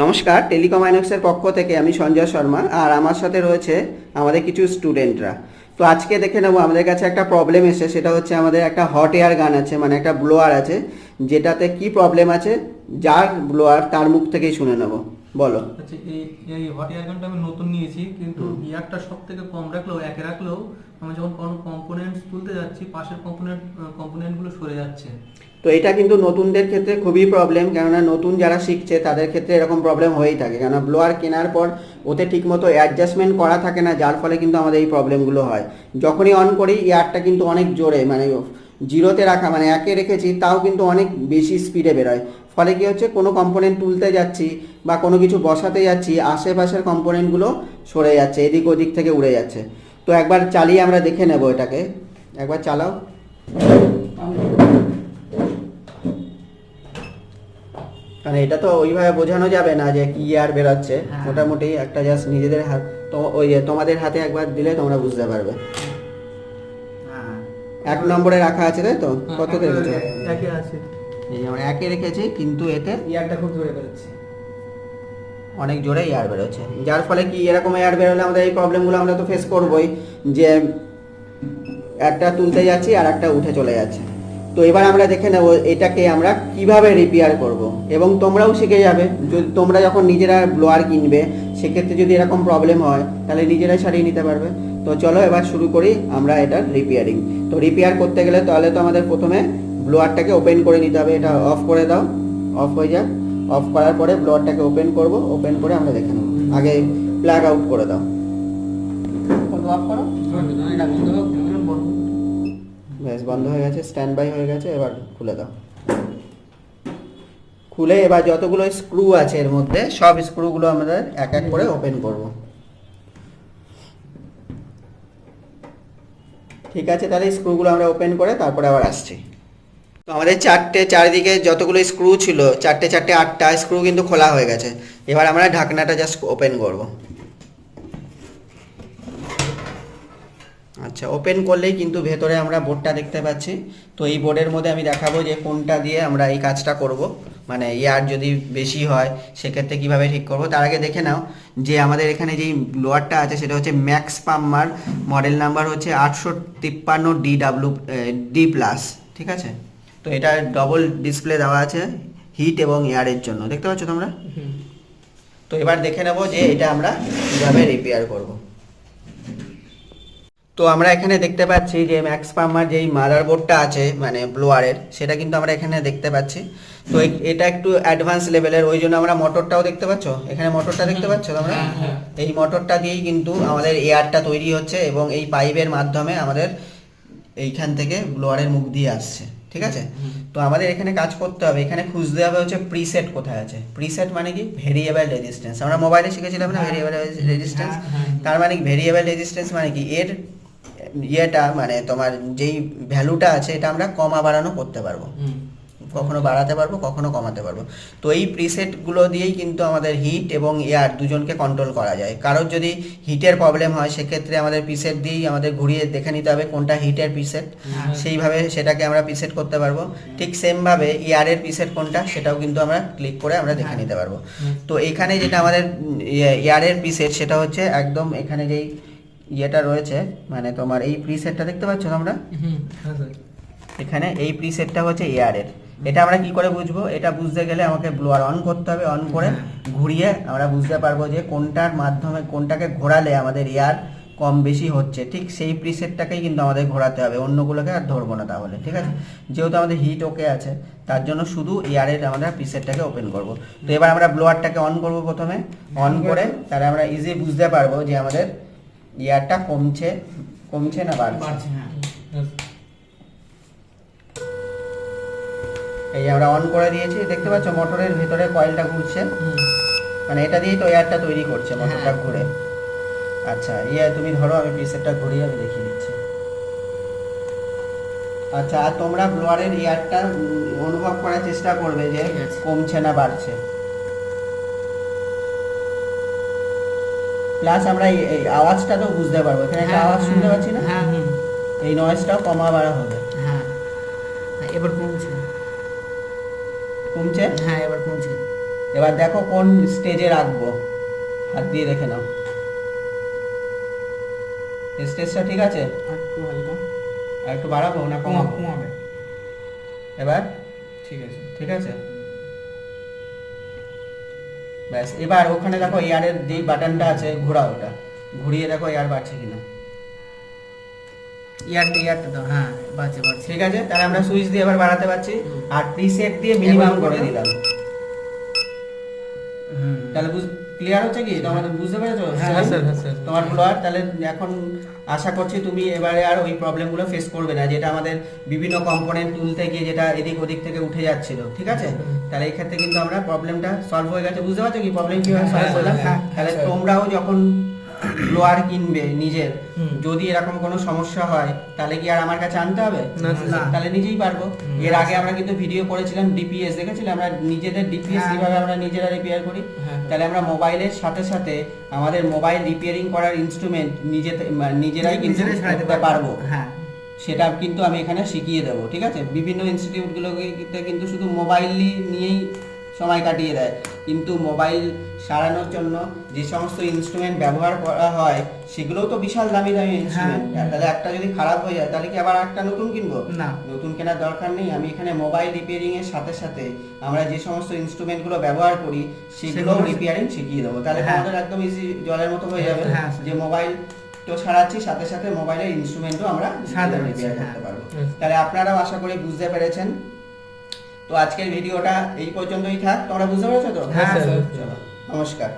নমস্কার টেলিকম আইনক্সের পক্ষ থেকে আমি সঞ্জয় শর্মা আর আমার সাথে রয়েছে আমাদের কিছু স্টুডেন্টরা তো আজকে দেখে নেব আমাদের কাছে একটা প্রবলেম এসে সেটা হচ্ছে আমাদের একটা হট এয়ার গান আছে মানে একটা ব্লোয়ার আছে যেটাতে কি প্রবলেম আছে যার ব্লোয়ার তার মুখ থেকেই শুনে নেব। বলো। আচ্ছা এই এই হট এয়ার গানটা আমি নতুন নিয়েছি কিন্তু ইয়ারটা সব থেকে কম রাখলেও একে রাখলেও আমি যখন কোনো কম্পোনেন্টস তুলতে যাচ্ছি পাশের কম্পোনেন্ট কম্পোনেন্টগুলো সরে যাচ্ছে। তো এটা কিন্তু নতুনদের ক্ষেত্রে খুবই প্রবলেম কেননা নতুন যারা শিখছে, তাদের ক্ষেত্রে এরকম প্রবলেম হয়েই থাকে। কেননা ব্লোয়ার কেনার পর ওতে ঠিকমতো অ্যাডজাস্টমেন্ট করা থাকে না, যার ফলে কিন্তু আমাদের এই প্রবলেমগুলো হয়। যখনই অন করি এয়ারটা কিন্তু অনেক জোরে মানে জিরোতে রাখা মানে একে রেখেছি, তাও কিন্তু অনেক বেশি স্পিডে বেরোয়। ফলে কী হচ্ছে, কোনো কম্পোনেন্ট তুলতে যাচ্ছি বা কোনো কিছু বসাতে যাচ্ছি, আশেপাশের কম্পোনেন্টগুলো সরে যাচ্ছে, এদিক ওদিক থেকে উড়ে যাচ্ছে। তো একবার চালিয়ে আমরা দেখে নেব এটাকে। একবার চালাও। কারণ এটা তো ওইভাবে বোঝানো যাবে না যে কি আর বেরোচ্ছে। হ্যাঁ। মোটামুটি একটা জাস্ট নিজেদের হাত তো ওই তোমাদের হাতে একবার দিলে তোমরা বুঝতে পারবে। এক নম্বরে রাখা আছে তাই তো? কত রেখেছো? একে আছে। এই যে আমরা একে রেখেছি কিন্তু এতে ইয়ারটা খুব জোরে বেরোচ্ছে। অনেক জোরে এয়ার বেরোচ্ছে। যার ফলে কি এরকম এয়ার বেরোলে আমাদের এই প্রবলেমগুলো আমরা তো ফেস করবই যে একটা তুলতে যাচ্ছি আর একটা উঠে চলে যাচ্ছে। তো এবার আমরা দেখে নেব এটাকে আমরা কীভাবে রিপেয়ার করব। এবং তোমরাও শিখে যাবে যদি তোমরা যখন নিজেরা ব্লোয়ার কিনবে সেক্ষেত্রে যদি এরকম প্রবলেম হয় তাহলে নিজেরাই সারিয়ে নিতে পারবে। তো চলো এবার শুরু করি আমরা এটার রিপেয়ারিং তো রিপেয়ার করতে গেলে তাহলে তো আমাদের প্রথমে ব্লোয়ারটাকে ওপেন করে নিতে হবে। এটা অফ করে দাও। অফ হয়ে যাক। অফ করার পরে ব্লোয়ারটাকে ওপেন করব। ওপেন করে আমরা দেখে নেব। আগে প্লাগ আউট করে দাও। অফ করো। ব্যাস, বন্ধ হয়ে গেছে স্ট্যান্ড বাই হয়ে গেছে, এবার খুলে দাও। খুলে এবার যতগুলো স্ক্রু আছে এর মধ্যে, সব স্ক্রুগুলো আমাদের এক এক করে ওপেন করব। ঠিক আছে, তাহলে স্ক্রুগুলো আমরা ওপেন করে তারপরে আবার আসছি। তো আমাদের চারটে, চারিদিকে যতগুলো স্ক্রু ছিল, চারটে চারটে, আটটা স্ক্রু কিন্তু খোলা হয়ে গেছে। এবার আমরা ঢাকনাটা জাস্ট ওপেন করব। আচ্ছা ওপেন করলেই কিন্তু ভেতরে আমরা বোর্ডটা দেখতে পাচ্ছি। তো এই বোর্ডের মধ্যে আমি দেখাবো যে কোনটা দিয়ে আমরা এই কাজটা করব। মানে ইয়ার যদি বেশি হয় সেক্ষেত্রে কীভাবে ঠিক করব? তার আগে দেখে নাও যে আমাদের এখানে যেই লোয়ারটা আছে সেটা হচ্ছে ম্যাক্স পাম্মার মডেল নাম্বার হচ্ছে আটশো তিপ্পান্ন ডি ডাব্লু ডি প্লাস ঠিক আছে? তো এটা ডবল ডিসপ্লে দেওয়া আছে হিট এবং এয়ারের জন্য। দেখতে পাচ্ছ তোমরা? তো এবার দেখে নেব যে এটা আমরা কীভাবে রিপেয়ার করব। তো আমরা এখানে দেখতে পাচ্ছি যে ম্যাক্স পাম্মার যেই মাদারবোর্ডটা আছে মানে ব্লোয়ারের সেটা কিন্তু আমরা এখানে দেখতে পাচ্ছি। তো এটা একটু অ্যাডভান্স লেভেলের ওই জন্য আমরা মোটরটাও দেখতে পাচ্ছ? এখানে মোটরটা দেখতে পাচ্ছ তোমরা? হ্যাঁ, হ্যাঁ। এই মোটরটা দিয়েই কিন্তু আমাদের এয়ারটা তৈরি হচ্ছে এবং এই পাইপের মাধ্যমে আমাদের এইখান থেকে ব্লোয়ারের মুখ দিয়ে আসছে ঠিক আছে? তো আমাদের এখানে কাজ করতে হবে। এখানে খুঁজতে হবে হচ্ছে প্রিসেট কোথায় আছে। প্রিসেট মানে কি? ভেরিয়েবল রেজিস্ট্যান্স আমরা মোবাইলে শিখেছিলাম না। ভেরিয়েবল রেজিস্ট্যান্স হ্যাঁ। তার মানে ভেরিয়েবল রেজিস্ট্যান্স মানে কি? এর ইয়েটা মানে তোমার যেই ভ্যালুটা আছে এটা আমরা কমা বাড়ানো করতে পারব। কখনো বাড়াতে পারব কখনো কমাতে পারব। তো এই প্রিসেটগুলো দিয়েই কিন্তু আমাদের হিট এবং এয়ার দুজনকে কন্ট্রোল করা যায়। কারোর যদি হিটের প্রবলেম হয় সেক্ষেত্রে আমাদের প্রিসেট দিয়েই আমাদের ঘুরিয়ে দেখে নিতে হবে কোনটা হিটের প্রিসেট সেইভাবে সেটাকে আমরা প্রিসেট করতে পারব। ঠিক সেমভাবে এয়ারের প্রিসেট কোনটা সেটাও কিন্তু আমরা ক্লিক করে আমরা দেখে নিতে পারব। তো এখানে যেটা আমাদের এয়ারের প্রিসেট সেটা হচ্ছে একদম এখানে যেই ইয়েটা রয়েছে মানে তোমার এই প্রিসেটটা দেখতে পাচ্ছ তোমরা? হুম হ্যাঁ স্যার। এখানে এই প্রিসেটটা হচ্ছে এয়ারের এটা আমরা কি করে বুঝব? এটা বুঝতে গেলে আমাকে ব্লোয়ার অন করতে হবে অন করে ঘুরিয়ে আমরা বুঝতে পারব যে কোনটার মাধ্যমে কোনটাকে ঘোরালে আমাদের এয়ার কম বেশি হচ্ছে। ঠিক সেই প্রিসেটটাকেই কিন্তু আমাদের ঘোরাতে হবে অন্যগুলোকে আর ধরবো না তাহলে ঠিক আছে? যেহেতু আমাদের হিট ওকে আছে তার জন্য শুধু এয়ারের আমরা প্রিসেটটাকে ওপেন করব। তো এবার আমরা ব্লোয়ারটাকে অন করব প্রথমে। অন করে তাহলে আমরা ইজি বুঝতে পারব যে আমাদের এয়ারটা কমছে কমছে না বাড়ছে? বাড়ছে হ্যাঁ। এই আমরা অন করে দিয়েছি দেখতে পাচ্ছ মোটরের ভিতরে কয়েলটা ঘুরছে। মানে এটা দিয়েই তো এয়ারটা তৈরি করছে মোটরটা হ্যাঁ। ঘুরে। আচ্ছা ইয়ে তুমি ধরো আমি প্রিসেটটা ঘুরিয়ে আমি দেখিয়ে দিচ্ছি। আচ্ছা আর তোমরা ব্লোয়ারের এয়ারটা অনুভব করার চেষ্টা করবে যে কমছে না বাড়ছে। প্লাস আমরা এই- আওয়াজটা তো বুঝতে পারব এখানে একটা হ্যাঁ, আওয়াজ শুনতে পাচ্ছি না? হ্যাঁ এই নয়েজটাও কমা বাড়া হবে। হ্যাঁ। হ্যাঁ, এবার কমছে। কমছে? হ্যাঁ এবার কমছে। এবার দেখো কোন স্টেজে রাখব। হাত দিয়ে দেখে নাও। স্টেজটা ঠিক আছে? একটু হালকা। আর একটু বাড়াবো না কমা কমাবো? কমাবে। এবার? ঠিক আছে ঠিক আছে। ব্যাস এবার ওখানে দেখো এয়ারের যেই বাটনটা আছে ঘোরা ওটা। ঘুরিয়ে দেখো এয়ার বাড়ছে কিনা। ইয়ারটা ইয়ারটা দাও হ্যাঁ বাজে বাজে ঠিক আছে তাহলে আমরা সুইচ দিয়ে এবার বাড়াতে পারছি। আর প্রিসেট দিয়ে মিনিমাম করে দিলাম। তাহলে ক্লিয়ার হচ্ছে কি? তোমার বুঝতে পেরেছ? হ্যাঁ, স্যার হ্যাঁ স্যার তোমার ফলোয়ার তাহলে এখন আশা করছি তুমি এবারে আর ওই প্রবলেমগুলো ফেস করবে না যেটা আমাদের বিভিন্ন কম্পোনেন্ট তুলতে গিয়ে যেটা এদিক ওদিক থেকে উঠে যাচ্ছিল ঠিক আছে? তাহলে এই ক্ষেত্রে কিন্তু আমরা প্রবলেমটা সলভ হয়ে গেছে। বুঝতে পারছ কি প্রবলেম কীভাবে সলভ হ্যাঁ, করলাম হ্যাঁ, তাহলে হ্যাঁ, তোমরাও যখন ব্লোয়ার কিনবে নিজের যদি এরকম কোনো সমস্যা হয় তাহলে কি আর আমার কাছে আনতে হবে। তাহলে নিজেই পারব। এর আগে আমরা কিন্তু ভিডিও করেছিলাম ডিপিএস দেখেছিলে? আমরা নিজেদের ডিপিএস হ্যাঁ। কীভাবে আমরা নিজেরা রিপেয়ার করি? হ্যাঁ। তাহলে আমরা মোবাইলের সাথে সাথে আমাদের মোবাইল রিপেয়ারিং করার ইনস্ট্রুমেন্ট নিজে নিজেরাই কিন্তু পারব। হ্যাঁ। সেটা কিন্তু আমি এখানে শিখিয়ে দেবো ঠিক আছে? বিভিন্ন ইনস্টিটিউটগুলোতে কিন্তু শুধু মোবাইল নিয়েই সময় কাটিয়ে দেয়। কিন্তু মোবাইল সারানোর জন্য যে সমস্ত ইনস্ট্রুমেন্ট ব্যবহার করা হয় সেগুলোও তো বিশাল দামি দামি ইনস্ট্রুমেন্ট হ্যাঁ। তাহলে একটা যদি খারাপ হয়ে যায় তাহলে কি আবার একটা নতুন কিনবো? না। নতুন কেনার দরকার নেই। আমি এখানে মোবাইল রিপেয়ারিং এর সাথে সাথে আমরা যে সমস্ত ইনস্ট্রুমেন্টগুলো ব্যবহার করি সেগুলো সেগুলো- রিপেয়ারিং শিখিয়ে দেবো। তাহলে হ্যাঁ। আমাদের একদম ইজি জলের মতো হয়ে যাবে হ্যাঁ, যে মোবাইল তো ছাড়াচ্ছি সাথে সাথে মোবাইলের ইনস্ট্রুমেন্টও আমরা সাথে রিপেয়ার হ্যাঁ। করতে পারব। তাহলে আপনারাও আশা করি বুঝতে পেরেছেন। তো আজকের ভিডিওটা এই পর্যন্তই থাক। তোমরা বুঝতে পেরেছ তো? হ্যাঁ, চলো নমস্কার।